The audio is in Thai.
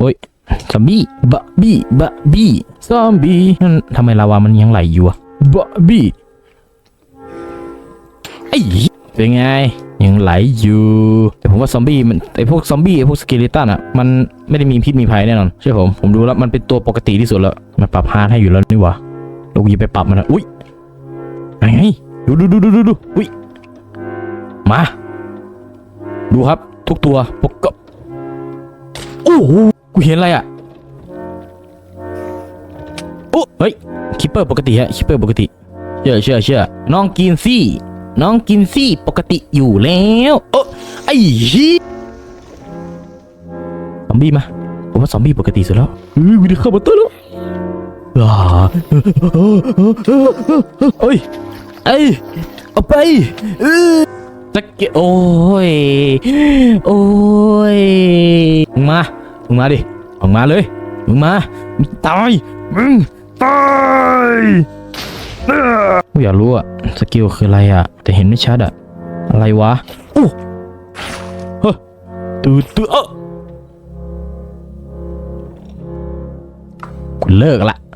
โอ้ยซอมบี้บะบี้บะบี้ซอมบี้นั่นทำไมลาวามันยังไหลอยู่อะบะบี้ไอ้เป็นไงยังไหลอยู่แต่ผมว่าซอมบี้มันไอพวกซอมบี้ไอพวกสเกเลตันอะมันไม่ได้มีพิษมีภัยแน่นอนเชื่อผมผมดูแล้วมันเป็นตัวปกติที่สุดแล้วมันปรับฮาร์ดให้อยู่แล้วนี่หวะลูกยีไปปรับมันนะอุ้ยไงไงดูดูดูดูดูดูอุ้ยมา ดูครับทุกตัวปกบโอ้หกู เห็นอะไรอะโอ้เฮ้ยคิปเปอร์ปกติฮะคิปเปอร์ปกติเชื่อเชื่อเชื่อน้องกินซี่น้องกินซี่ปกติอยู่แล้วโอ้ไอ้ฮีซอมบี้มาผมว่าซอมบี้ปกติสุดแล้วเฮ้ยวิดีเข้ามาตัวแล้วอ่าเอ้ยเอ้ยเอาไปเออสกเกโอ้ย โอ้ย มา มึงมาดิออกมาเลยมึงมามึงตายมึงตายกูอยากรู้อะสกิลคืออะไรอะแต่เห็นไม่ชัดอะอะไรวะโอ้เฮ้ตื่นตื่นเออกูเลิกละ